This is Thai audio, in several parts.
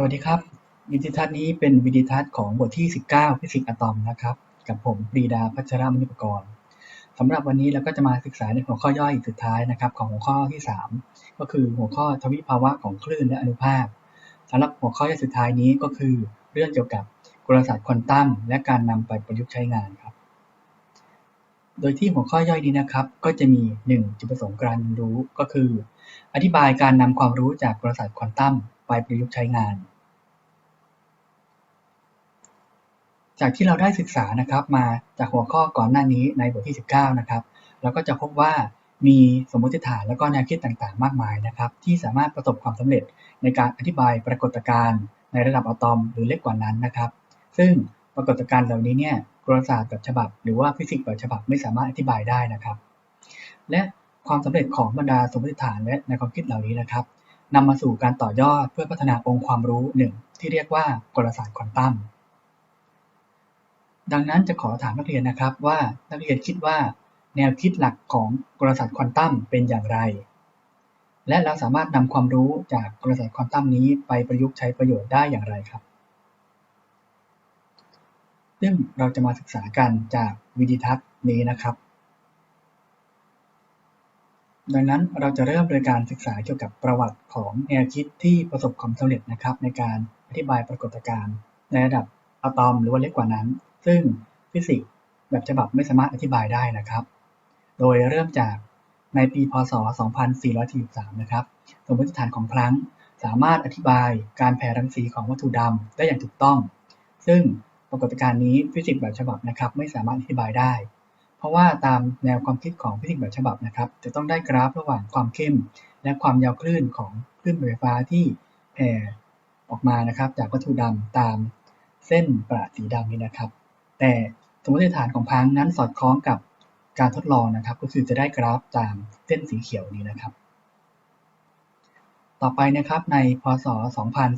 สวัสดีครับ วิดีทัศน์นี้เป็นวิดีทัศน์ของบทที่ 19 ฟิสิกส์อะตอมนะครับ กับผมปรีดาพัชรมณิปกรณ์สำหรับวันนี้เราก็จะมาศึกษาในหัวข้อย่อยสุดท้ายนะครับ ของหัวข้อที่ 3 ก็คือหัวข้อทวิภาวะของคลื่นและอนุภาคสำหรับหัวข้อย่อยสุดท้ายนี้ก็คือ เรื่องเกี่ยวกับกลศาสตร์ควอนตัมและการนำไปประยุกต์ใช้งานครับ โดยที่หัวข้อย่อยนี้นะครับ ก็จะมี 1 จุดประสงค์การเรียนรู้ก็คือ อธิบายการนำความรู้จากกลศาสตร์ควอนตัม ไปประยุกต์ใช้งาน จากที่เราได้ศึกษานะครับมาจากหัวข้อก่อนหน้านี้ในบทที่ 19 นะครับ เราก็จะพบว่ามีสมมติฐานและก็แนวคิดต่างๆ มากมายนะครับ ที่สามารถประสบความสำเร็จในการอธิบายปรากฏการณ์ในระดับอะตอมหรือเล็กกว่านั้นนะครับ ซึ่งปรากฏการณ์เหล่านี้เนี่ยกลศาสตร์แบบฉบับ หรือว่าฟิสิกส์แบบฉบับไม่สามารถอธิบายได้นะครับ และความสำเร็จของบรรดาสมมติฐานและแนวความคิดเหล่านี้นะครับ นำมาสู่การต่อยอดเพื่อพัฒนาองค์ความรู้หนึ่งที่เรียกว่ากลศาสตร์ควอนตัม ดังนั้นจะขอถามนักเรียนนะครับว่านักเรียนคิดว่า แนวคิดหลักของกลศาสตร์ควอนตัมเป็นอย่างไร และเราสามารถนำความรู้จากกลศาสตร์ควอนตัมนี้ไปประยุกต์ใช้ประโยชน์ได้อย่างไรครับ ซึ่งเราจะมาศึกษากันจากวิดีทัศน์นี้นะครับ ดังนั้นเราจะเริ่มโดยการศึกษาเกี่ยวกับประวัติของแนวคิดที่ประสบความสำเร็จนะครับ ในการอธิบายปรากฏการณ์ในระดับอะตอมหรือว่าเล็กกว่านั้น ซึ่งฟิสิกส์แบบฉบับไม่สามารถอธิบายได้นะครับ โดยเริ่มจากในปีพศ 2443 นะครับ สมมติฐานของพลังสามารถอธิบายการแผ่รังสีของวัตถุดำได้อย่างถูกต้อง ซึ่งปรากฏการณ์นี้ฟิสิกส์แบบฉบับนะครับไม่สามารถอธิบายได้ เพราะว่าตามแนวความคิดของฟิสิกส์แบบฉบับนะครับ จะต้องได้กราฟระหว่างความเข้ม และความยาวคลื่นของคลื่นไฟฟ้าที่แผ่ออกมานะครับ จากวัตถุดำตามเส้นประสีดำนี้นะครับ แต่สมมติฐานของพังนั้นสอดคล้องกับการทดลองนะครับ ก็คือจะได้กราฟตามเส้นสีเขียวนี้นะครับ ต่อไปนะครับในพศ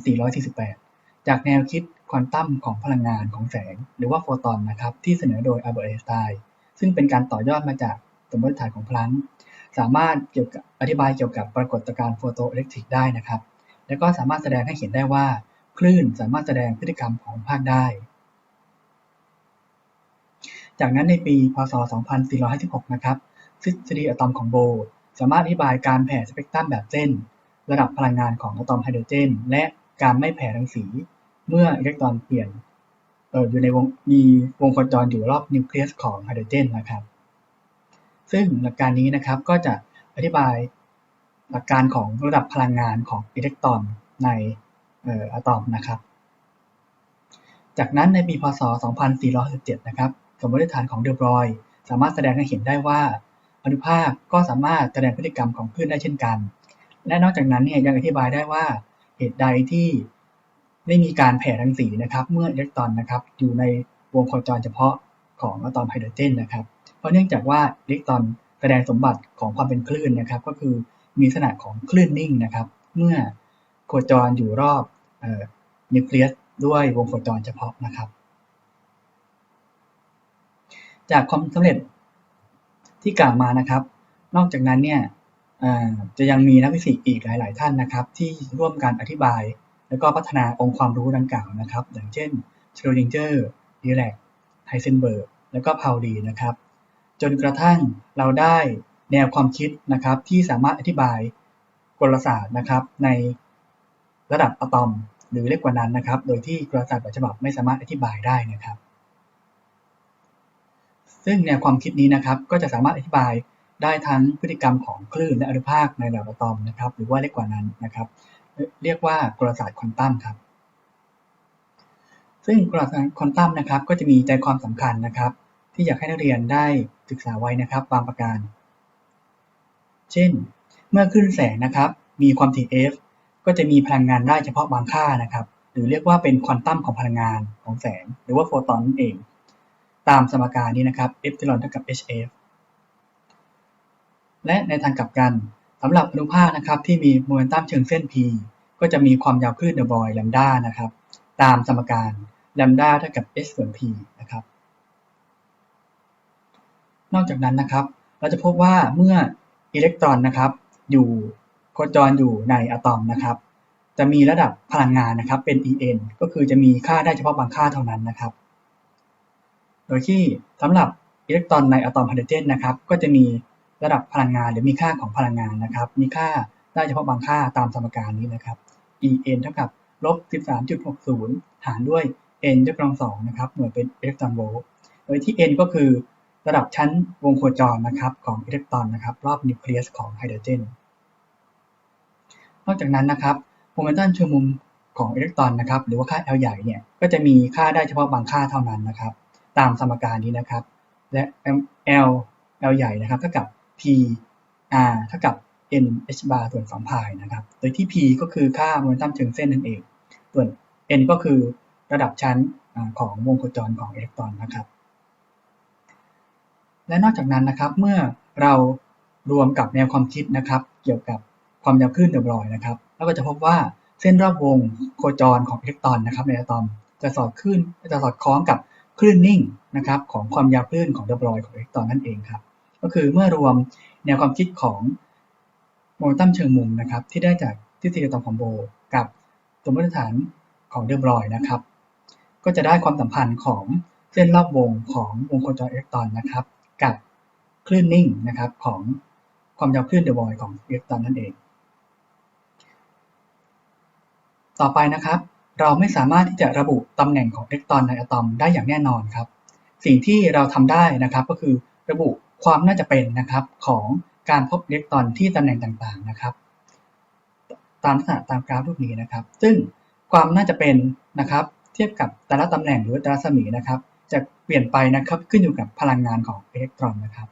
2448 จากแนวคิดควอนตัมของพลังงานของแสง หรือว่าโฟตอนนะครับที่เสนอโดยอัลเบิร์ตไอน์สไตน์ ซึ่งเป็นการต่อยอดมาจากสมมติฐานของพลังสามารถเกี่ยวกับอธิบายเกี่ยวกับปรากฏการณ์โฟโตอิเล็กทริกได้นะครับ และก็สามารถแสดงให้เห็นได้ว่า คลื่นสามารถแสดงพฤติกรรมของภาคได้ จากนั้นในปี พศ 2456 นะครับ ทฤษฎีอะตอมของโบร์สามารถอธิบายการแผ่สเปกตรัมแบบเส้น ระดับพลังงานของอะตอมไฮโดรเจน และการไม่แผ่รังสี เมื่ออิเล็กตรอนเปลี่ยน อยู่ในวงมีวงโคจรอยู่รอบนิวเคลียสของไฮโดรเจนนะครับ ซึ่งหลักการนี้นะครับก็จะอธิบายหลักการของระดับพลังงานของอิเล็กตรอนในอะตอมนะครับ จากนั้นในปีพศ 2467นะครับ สมมติฐานของเดอบรอย สามารถแสดงให้เห็นได้ว่าอนุภาคก็สามารถแสดงพฤติกรรมของคลื่นได้เช่นกัน และนอกจากนั้นเนี่ยยังอธิบายได้ว่าเหตุใดที่ ไม่มีการแผ่รังสีนะครับ เมื่ออิเล็กตรอนนะครับอยู่ในวงโคจรเฉพาะของอะตอมไฮโดรเจนนะครับ เพราะเนื่องจากว่าอิเล็กตรอนแสดงสมบัติของความเป็นคลื่นนะครับ ก็คือมีลักษณะของคลื่นนิ่งนะครับ เมื่อโคจรอยู่รอบนิวเคลียสด้วยวงโคจรเฉพาะนะครับ จากความสำเร็จที่กล่าวมานะครับ นอกจากนั้นเนี่ยจะยังมีนักฟิสิกส์อีกหลาย ๆ ท่านนะครับ ที่ร่วมกันอธิบาย แล้วก็พัฒนาองค์ความรู้ดังกล่าวนะครับ อย่างเช่นชโรดิงเจอร์ดีแลกไฮเซนเบิร์กแล้วก็พาวลีนะครับ จนกระทั่งเราได้แนวความคิดนะครับ ที่สามารถอธิบายกลศาสตร์นะครับ ในระดับอะตอมหรือเล็กกว่านั้นนะครับ โดยที่กลศาสตร์แบบฉบับไม่สามารถอธิบายได้นะครับ ซึ่งแนวความคิดนี้นะครับ ก็จะสามารถอธิบายได้ทั้งพฤติกรรมของคลื่นและอนุภาคในระดับอะตอมนะครับ หรือว่าเล็กกว่านั้นนะครับ เรียกว่ากลศาสตร์ควอนตัมครับ ซึ่งกลศาสตร์ควอนตัมนะครับก็จะมีใจความสำคัญนะครับ ที่อยากให้นักเรียนได้ศึกษาไว้นะครับบางประการ เช่น เมื่อคลื่นแสงนะครับ มีความถี่ f ก็จะมีพลังงานได้เฉพาะบางค่านะครับ หรือเรียกว่าเป็นควอนตัมของพลังงานของแสง หรือว่าโฟตอนนั่นเอง ตามสมการนี้นะครับเอฟติลอนเท่ากับ hf และในทางกลับกัน สำหรับอนุภาคนะครับที่มีโมเมนตัมเชิงเส้น p ก็จะมีความยาวคลื่นเดอบอยแลมดานะครับ ตามสมการแลมดาเท่ากับ h ส่วน p นะครับ นอกจากนั้นนะครับ เราจะพบว่าเมื่ออิเล็กตรอนนะครับ อยู่โคจรอยู่ในอะตอมนะครับ จะมีระดับพลังงานนะครับเป็น En ก็คือจะมีค่าได้เฉพาะบางค่าเท่านั้นนะครับ โดยที่สำหรับอิเล็กตรอนในอะตอมไฮโดรเจนนะครับ ก็จะมี ระดับพลังงานหรือมีค่าของพลังงานนะครับ มีค่าได้เฉพาะบางค่าตามสมการนี้นะครับ En เท่ากับลบ 13.60 หารด้วย n ยกกำลังสองนะครับ หน่วยเป็นอิเล็กตรอนโวลต์ โดยที่ n ก็คือระดับชั้นวงโคจรนะครับของอิเล็กตรอนนะครับ รอบนิวเคลียสของไฮโดรเจน นอกจากนั้นนะครับโมเมนตัมเชิงมุมของอิเล็กตรอนนะครับ หรือว่าค่า L ใหญ่เนี่ย ก็จะมีค่าได้เฉพาะบางค่าเท่านั้นนะครับ ตามสมการนี้นะครับ และ L L ใหญ่นะครับเท่ากับ P R เท่ากับ n h bar ส่วน2พายนะครับ โดยที่ p ก็คือค่าโมเมนตัมเชิงเส้นนั่นเอง ส่วน n ก็คือระดับชั้นของวงโคจรของอิเล็กตรอนนะครับ และนอกจากนั้นนะครับ เมื่อเรารวมกับแนวความคิดนะครับ เกี่ยวกับความยาวคลื่นเดบรอยนะครับ เราก็จะพบว่าเส้นรอบวงโคจรของอิเล็กตรอนนะครับในอะตอมจะสอดคลื่นจะสอดคล้องกับคลื่นนิ่งนะครับของความยาวคลื่นของเดบรอยของอิเล็กตรอนนั่นเองครับ ก็คือเมื่อรวมแนวความคิดของโมเมนตัมเชิงมุมนะครับที่ได้จากทฤษฎีตอมของโบกับสมมติฐานของเดอบรอยนะครับ ก็จะได้ความสัมพันธ์ของเส้นรอบวงของวงโคจรอิเล็กตรอนนะครับ กับคลื่นนิ่งนะครับของความยาวคลื่นเดอบรอยของอิเล็กตรอนนั่นเอง ต่อไปนะครับ เราไม่สามารถที่จะระบุตำแหน่งของอิเล็กตรอนในอะตอมได้อย่างแน่นอนครับ สิ่งที่เราทำได้นะครับก็คือระบุ ความน่าจะเป็นนะครับของการพบอิเล็กตรอนที่ตำแหน่งต่างๆนะครับตามลักษณะตามกราฟรูปนี้นะครับ ซึ่งความน่าจะเป็นนะครับเทียบกับแต่ละตำแหน่งหรือแต่ละรัศมีนะครับ จะเปลี่ยนไปนะครับขึ้นอยู่กับพลังงานของอิเล็กตรอนนะครับ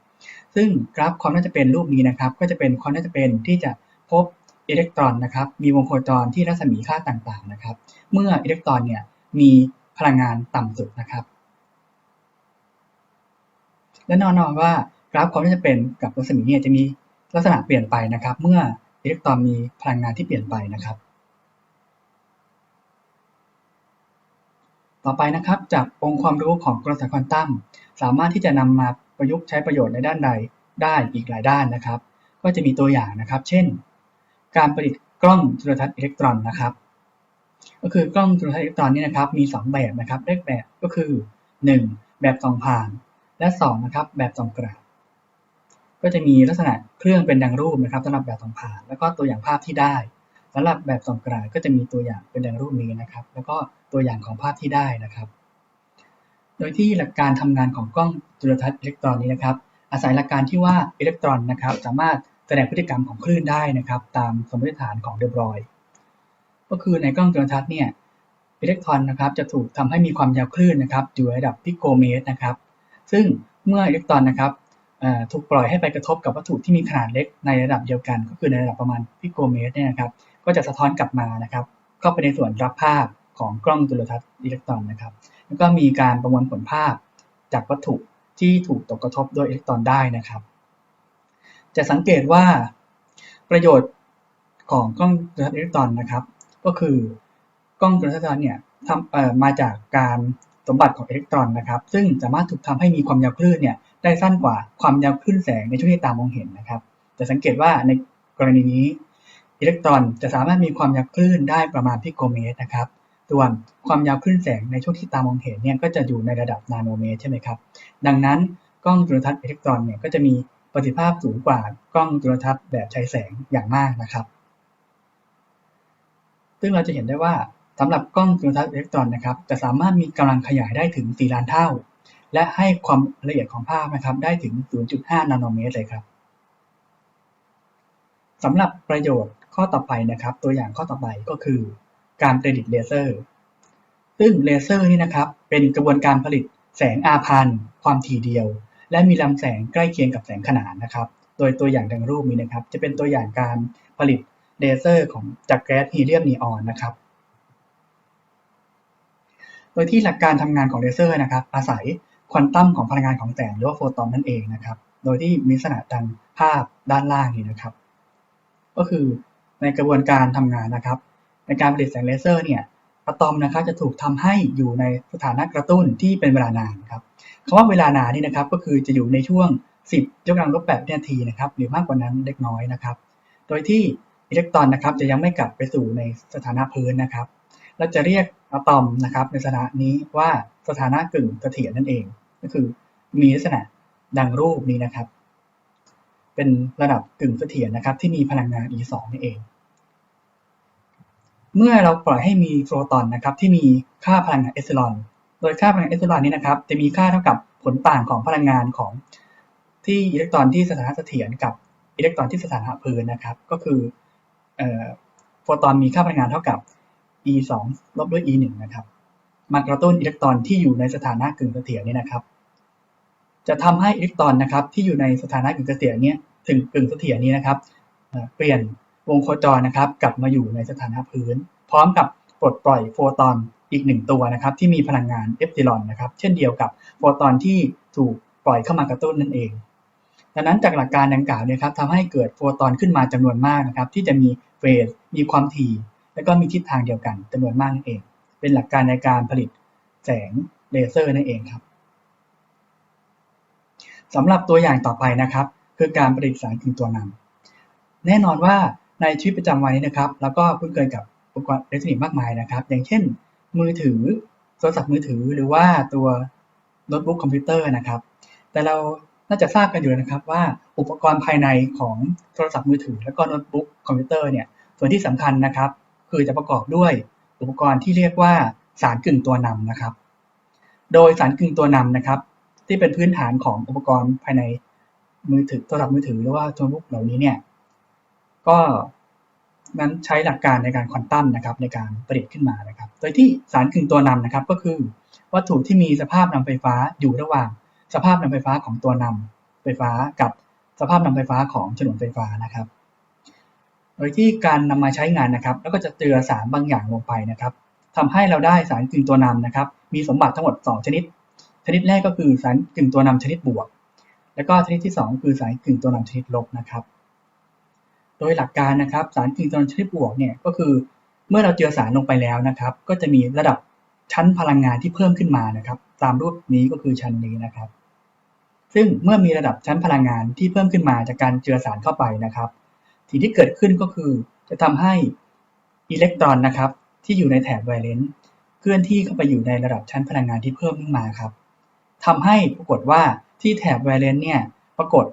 ซึ่งกราฟความน่าจะเป็นรูปนี้นะครับ ก็จะเป็นความน่าจะเป็นที่จะพบอิเล็กตรอนนะครับ มีวงโคจรที่รัศมีค่าต่างๆนะครับ เมื่ออิเล็กตรอนเนี่ยมีพลังงานต่ำสุดนะครับ และแน่นอนว่า กราฟความน่าจะเป็นกับรัศมีเนี่ยจะมีลักษณะเปลี่ยนไปนะครับ เมื่ออิเล็กตรอนมีพลังงานที่เปลี่ยนไปนะครับ ต่อไปนะครับจากองค์ความรู้ของกลศาสควอนตัมสามารถที่จะนำมาประยุกต์ใช้ประโยชน์ในด้านใดได้อีกหลายด้านนะครับ ก็จะมีตัวอย่างนะครับ เช่น การประดิษฐ์กล้องจุลทรรศน์อิเล็กตรอนนะครับ ก็คือกล้องจุลทรรศน์อิเล็กตรอนนี่นะครับมี 2 แบบนะครับเลขแบบก็คือ 1. แบบส่องผ่าน และ 2 นะครับ แบบส่องกราบ ก็จะมีลักษณะเครื่องเป็นดังรูปนะครับสำหรับแบบส่องผ่าน แล้วก็ตัวอย่างภาพที่ได้สำหรับแบบส่องกราบก็จะมีตัวอย่างเป็นดังรูปนี้นะครับ แล้วก็ตัวอย่างของภาพที่ได้นะครับ โดยที่หลักการทำงานของกล้องจุลทรรศน์อิเล็กตรอนนี้นะครับ อาศัยหลักการที่ว่าอิเล็กตรอนนะครับ สามารถแสดงพฤติกรรมของคลื่นได้นะครับ ตามสมมติฐานของเดบรอยก็คือในกล้องจุลทรรศน์เนี่ยอิเล็กตรอนนะครับจะถูกทำให้มีความยาวคลื่นนะครับอยู่ระดับพิโกเมตรนะครับ ซึ่งเมื่ออิเล็กตรอนนะครับ ถูกปล่อยให้ไปกระทบกับวัตถุที่มีขนาดเล็กในระดับเดียวกัน ก็คือในระดับประมาณพิโกเมตรเนี่ยนะครับก็จะสะท้อนกลับมานะครับเข้าไปในส่วนรับภาพของกล้องจุลทรรศน์อิเล็กตรอนนะครับ แล้วก็มีการประมวลผลภาพจากวัตถุที่ถูกตกกระทบโดยอิเล็กตรอนได้นะครับ จะสังเกตว่าประโยชน์ของกล้องจุลทรรศน์อิเล็กตรอนนะครับ ก็คือกล้องจุลทรรศน์เนี่ยทำมาจากการสมบัติของอิเล็กตรอนนะครับ ซึ่งสามารถถูกทำให้มีความยาวคลื่นเนี่ย ได้สั้นกว่าความยาวคลื่นแสงในช่วงที่ตามองเห็นนะครับ จะสังเกตว่าในกรณีนี้ อิเล็กตรอนจะสามารถมีความยาวคลื่นได้ประมาณพิโกเมตรนะครับส่วนความยาวคลื่นแสงในช่วงที่ตามองเห็นเนี่ยก็จะอยู่ในระดับนาโนเมตรใช่ไหมครับ ดังนั้นกล้องจุลทรรศน์อิเล็กตรอนเนี่ยก็จะมีประสิทธิภาพสูงกว่ากล้องจุลทรรศน์แบบใช้แสงอย่างมากนะครับ ซึ่งเราจะเห็นได้ว่าสำหรับกล้องจุลทรรศน์อิเล็กตรอนนะครับจะสามารถมีกำลังขยายได้ถึง 4 ล้านเท่า และให้ความละเอียดของภาพนะครับได้ถึง 0.5 นาโนเมตรเลยครับสำหรับประโยชน์ข้อต่อไปนะครับ ตัวอย่างข้อต่อไปก็คือ การประดิษฐ์เลเซอร์ ซึ่งเลเซอร์นี่นะครับเป็นกระบวนการผลิตแสงอาพันความถี่เดียว และมีลำแสงใกล้เคียงกับแสงขนานนะครับ โดยตัวอย่างดังรูปนี้นะครับ จะเป็นตัวอย่างการผลิตเลเซอร์ของจากแก๊สฮีเลียมนีออนนะครับ โดยที่หลักการทำงานของเลเซอร์นะครับ อาศัย ควอนตัมของพลังงานของแสงหรือว่าโฟตอนนั่นเองนะครับ โดยที่มีลักษณะดังภาพด้านล่างนี้นะครับ ก็คือในกระบวนการทำงานนะครับ ในการผลิตแสงเลเซอร์เนี่ยอะตอมนะครับจะถูกทำให้อยู่ในสถานะกระตุ้นที่เป็นเวลานานครับคำว่าเวลานานนี่นะครับ ก็คือจะอยู่ในช่วง 10ยกกำลังลบ8วินาทีนะครับหรือมากกว่านั้นเล็กน้อยนะครับ โดยที่อิเล็กตรอนนะครับจะยังไม่กลับไปสู่ในสถานะพื้นนะครับเราจะเรียกอะตอมนะครับในสถานะนี้ว่าสถานะกึ่งเสถียรนั่นเอง ก็คือมีลักษณะดังรูปนี้นะครับ เป็นระดับกึ่งเสถียรนะครับ ที่มีพลังงาน E2 นี่เอง เมื่อเราปล่อยให้มีโฟตอนนะครับ ที่มีค่าพลังงานเอสซิลอน โดยค่าพลังงานเอสซิลอนนี้นะครับ จะมีค่าเท่ากับผลต่างของพลังงานของที่อิเล็กตรอนที่สถานะเสถียรกับอิเล็กตรอนที่สถานะพื้นนะครับ ก็คือโฟตอนมีค่าพลังงานเท่ากับ e 2ลบด้วย e 1นะครับ มากระตุ้นอิเล็กตรอนที่อยู่ในสถานะกึ่งเสถียรนี่นะครับ จะทำให้อิเล็กตรอนนะครับที่อยู่ในสถานะกึ่งเสถียรนี่ยถึงกึ่งเสถียรนี้นะครับเปลี่ยนวงโคจรนะครับ กลับมาอยู่ในสถานะพื้น พร้อมกับปลดปล่อยโฟตอนอีกหนึ่งตัวนะครับ ที่มีพลังงานเอฟซิลอนนะครับ เช่นเดียวกับโฟตอนที่ถูกปล่อยเข้ามากระตุ้นนั่นเองดังนั้นจากหลักการดังกล่าวเนี่ยครับทำให้เกิดโฟตอนขึ้นมาจำนวนมากนะครับ ที่จะมีเฟสมีความถี่ และก็มีทิศทางเดียวกันจำนวนมากนั่นเอง เป็นหลักการในการผลิตแสงเลเซอร์นั่นเองครับสำหรับตัวอย่างต่อไปนะครับ คือการผลิตสารกึ่งตัวนำแน่นอนว่าในชีวิตประจำวันนี้นะครับแล้วก็คุ้นเคยกับอุปกรณ์อิเล็กทรอนิกส์มากมายนะครับ อย่างเช่น มือถือโทรศัพท์มือถือหรือว่าตัวโน้ตบุ๊กคอมพิวเตอร์นะครับ แต่เราน่าจะทราบกันอยู่นะครับว่าอุปกรณ์ภายในของโทรศัพท์มือถือ และก็โน้ตบุ๊กคอมพิวเตอร์เนี่ยส่วนที่สำคัญนะครับ คือจะประกอบด้วย อุปกรณ์ที่เรียกว่าสารกึ่งตัวนำนะครับ โดยสารกึ่งตัวนำนะครับ ที่เป็นพื้นฐานของอุปกรณ์ภายในมือถือโทรศัพท์มือถือหรือว่าโน้ตบุ๊กเหล่านี้เนี่ยก็นั้นใช้หลักการในการควอนตัมนะครับในการผลิตขึ้นมานะครับ โดยที่สารกึ่งตัวนำนะครับ ก็คือวัตถุที่มีสภาพนำไฟฟ้าอยู่ระหว่าง สภาพนำไฟฟ้าของตัวนำไฟฟ้ากับสภาพนำไฟฟ้าของฉนวนไฟฟ้านะครับ โดยที่การนำมาใช้งานนะครับ แล้วก็จะเจือสารบางอย่างลงไปนะครับทำให้เราได้สารกึ่งตัวนำนะครับ มีสมบัติทั้งหมด 2 ชนิด ชนิดแรกก็คือสารกึ่งตัวนำชนิดบวก แล้วก็ชนิดที่ 2 คือสารกึ่งตัวนำชนิดลบนะครับ โดยหลักการนะครับ สารกึ่งตัวนำชนิดบวกเนี่ยก็คือเมื่อเราเจือสารลงไปแล้วนะครับ ก็จะมีระดับชั้นพลังงานที่เพิ่มขึ้นมานะครับ ตามรูปนี้ก็คือชั้นนี้นะครับ ซึ่งเมื่อมีระดับชั้นพลังงานที่เพิ่มขึ้นมาจากการเจือสารเข้าไปนะครับ สิ่งที่เกิดขึ้นก็คือจะทำให้อิเล็กตรอนนะครับที่อยู่ในแถบไวเลนซ์เคลื่อนที่เข้าไปอยู่ในระดับชั้นพลังงานที่เพิ่มขึ้นมาครับทำให้ปรากฏว่าที่แถบไวเลนซ์เนี่ยปรากฏ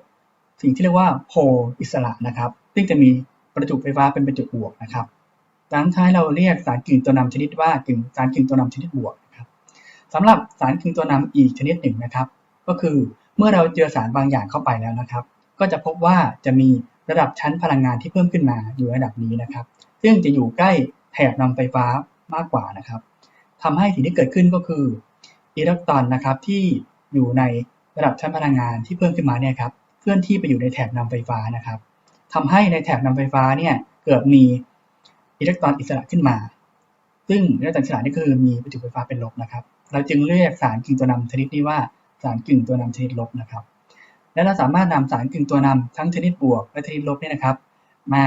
สิ่งที่เรียกว่าโพลอิสระนะครับ ซึ่งจะมีประจุไฟฟ้าเป็นประจุบวกนะครับดังนั้นเราเรียกสารกึ่งตัวนำชนิดว่ากึ่งสารกึ่งตัวนำชนิดบวกนะครับสำหรับสารกึ่งตัวนำอีกชนิดหนึ่งนะครับ ก็คือเมื่อเราเจอสารบางอย่างเข้าไปแล้วนะครับ ก็จะพบว่าจะมี ระดับชั้นพลังงานที่เพิ่มขึ้นมาอยู่ระดับนี้นะครับ ซึ่งจะอยู่ใกล้แถบนำไฟฟ้ามากกว่านะครับทำให้สิ่งที่เกิดขึ้นก็คืออิเล็กตรอนนะครับที่อยู่ในระดับชั้นพลังงานที่เพิ่มขึ้นมาเนี่ยครับเคลื่อนที่ไปอยู่ในแถบนำไฟฟ้านะครับทำให้ในแถบนำไฟฟ้าเนี่ยเกิดมีอิเล็กตรอนอิสระขึ้นมา ซึ่งอิเล็กตรอนอิสระนี่คือมีประจุไฟฟ้าเป็นลบนะครับ เราจึงเรียกสารกึ่งตัวนำชนิดนี้ว่าสารกึ่งตัวนำชนิดลบนะครับ และเราสามารถนำสารกึ่งตัวนำทั้งชนิดบวกและชนิดลบเนี่ยนะครับ มา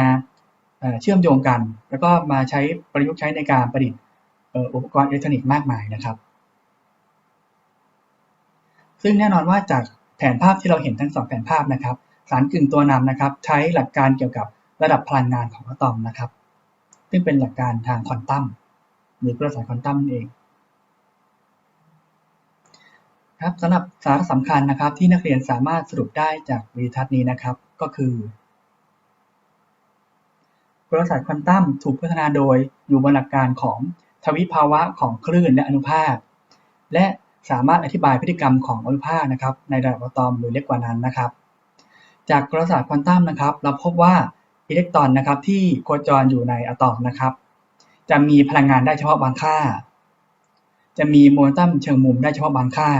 เชื่อมโยงกัน แล้วก็มาใช้ประยุกต์ใช้ในการประดิษฐ์อุปกรณ์อิเล็กทรอนิกส์มากมายนะครับ ซึ่งแน่นอนว่าจากแผนภาพที่เราเห็นทั้งสองแผนภาพนะครับ สารกึ่งตัวนำนะครับ ใช้หลักการเกี่ยวกับระดับพลังงานของอะตอมนะครับ ซึ่งเป็นหลักการทางควอนตัมหรือกระแสควอนตัมเอง ครับสำหรับสาระสำคัญนะครับ ที่นักเรียนสามารถสรุปได้จากวิดีทัศน์นี้นะครับ ก็คือกลศาสตร์ควอนตัมถูกพัฒนาโดยอยู่บนหลักการของทวิภาวะของคลื่นและอนุภาค และสามารถอธิบายพฤติกรรมของอนุภาคนะครับ ในระดับอะตอมหรือเล็กกว่านั้นนะครับ จากกลศาสตร์ควอนตัมนะครับ เราพบว่าอิเล็กตรอนนะครับ ที่โคจรอยู่ในอะตอมนะครับ จะมีพลังงานได้เฉพาะบางค่า จะมีโมเมนตัมเชิงมุมได้เฉพาะบางค่า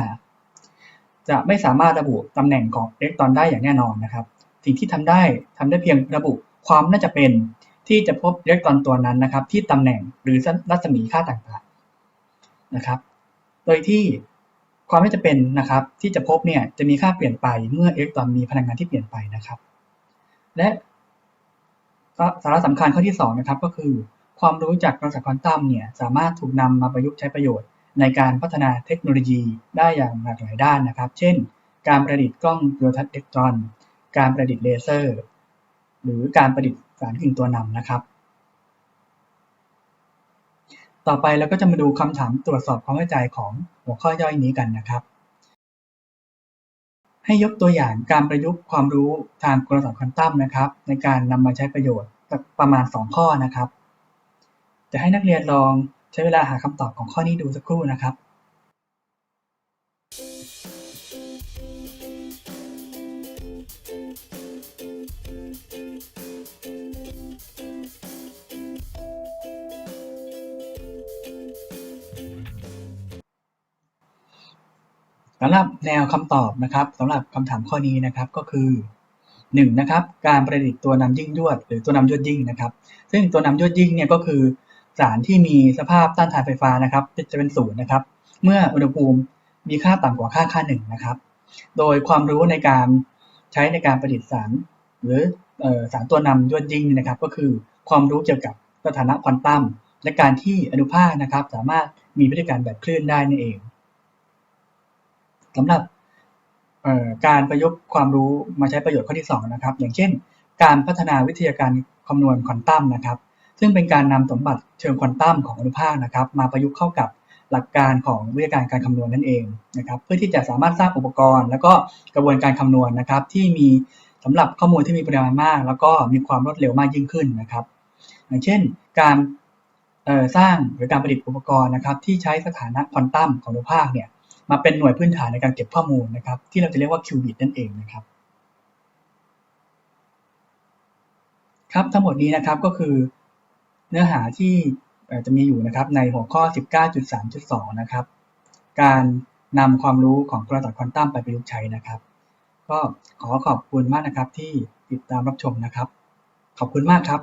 จะไม่สามารถระบุตำแหน่งของอิเล็กตรอนได้อย่างแน่นอนนะครับ สิ่งที่ทำได้ทำได้เพียงระบุความน่าจะเป็นที่จะพบอิเล็กตรอนตัวนั้นนะครับ ที่ตำแหน่งหรือรัศมีค่าต่างๆนะครับ โดยที่ความน่าจะเป็นนะครับ ที่จะพบเนี่ยจะมีค่าเปลี่ยนไปเมื่ออิเล็กตรอนมีพลังงานที่เปลี่ยนไปนะครับ และสาระสำคัญข้อที่2นะครับก็คือ ความรู้จากกระแสควอนตัมเนี่ยสามารถถูกนำมาประยุกต์ใช้ประโยชน์ ในการพัฒนาเทคโนโลยีได้อย่างหลากหลายด้านนะครับ เช่น การประดิษฐ์กล้องจุลทรรศน์อิเล็กตรอน การประดิษฐ์เลเซอร์ หรือการประดิษฐ์สารกลิ่นตัวนำนะครับ ต่อไปเราก็จะมาดูคำถามตรวจสอบความเข้าใจของหัวข้อย่อยนี้กันนะครับ ให้ยกตัวอย่างการประยุกต์ความรู้ทางกลศาสตร์ควอนตัมนะครับ ในการนำมาใช้ประโยชน์ประมาณ 2 ข้อนะครับ จะให้นักเรียนลอง ใช้เวลาหาคำตอบของข้อนี้ดูสักครู่นะครับสำหรับแนวคำตอบนะครับสำหรับคำถามข้อนี้นะครับก็คือ 1. นะครับการประดิษฐ์ตัวนำยิ่งยวด หรือตัวนำยวดยิ่งนะครับ ซึ่งตัวนำยวดยิ่งเนี่ยก็คือ สารที่มีสภาพต้านทานไฟฟ้านะครับ จะเป็นศูนย์นะครับ เมื่ออุณหภูมิมีค่าต่ำกว่าค่าค่าหนึ่งนะครับ โดยความรู้ในการใช้ในการประดิษฐ์สาร หรือสารตัวนำยวดยิ่งนะครับ ก็คือความรู้เกี่ยวกับสถานะควอนตัมและการที่อนุภาคนะครับ สามารถมีพฤติการแบบคลื่นได้นั่นเองสำหรับการประยุกต์ความรู้มาใช้ประโยชน์ข้อที่2นะครับ อย่างเช่น การพัฒนาวิทยาการคำนวณควอนตัมนะครับ ซึ่งเป็นการนำสมบัติเชิงควอนตัมของอนุภาคนะครับ มาประยุกต์เข้ากับหลักการของวิทยาการการคำนวณนั่นเองนะครับ เพื่อที่จะสามารถสร้างอุปกรณ์ แล้วก็กระบวนการคำนวณนะครับ ที่มีสำหรับข้อมูลที่มีปริมาณมาก แล้วก็มีความรวดเร็วมากยิ่งขึ้นนะครับ อย่างเช่น การสร้างหรือการประดิษฐ์อุปกรณ์นะครับ ที่ใช้สถานะควอนตัมของอนุภาคเนี่ยมาเป็นหน่วยพื้นฐานในการเก็บข้อมูลนะครับ ที่เราจะเรียกว่าคิวบิตนั่นเองนะครับครับทั้งหมดนี้นะครับก็คือ เนื้อหาที่จะมีอยู่นะครับในหัวข้อ 19.3.2 นะครับ การนำความรู้ของกระต่ายควอนตัมไปประยุกต์ใช้นะครับ ก็ขอขอบคุณมากนะครับที่ติดตามรับชมนะครับ ขอบคุณมากครับ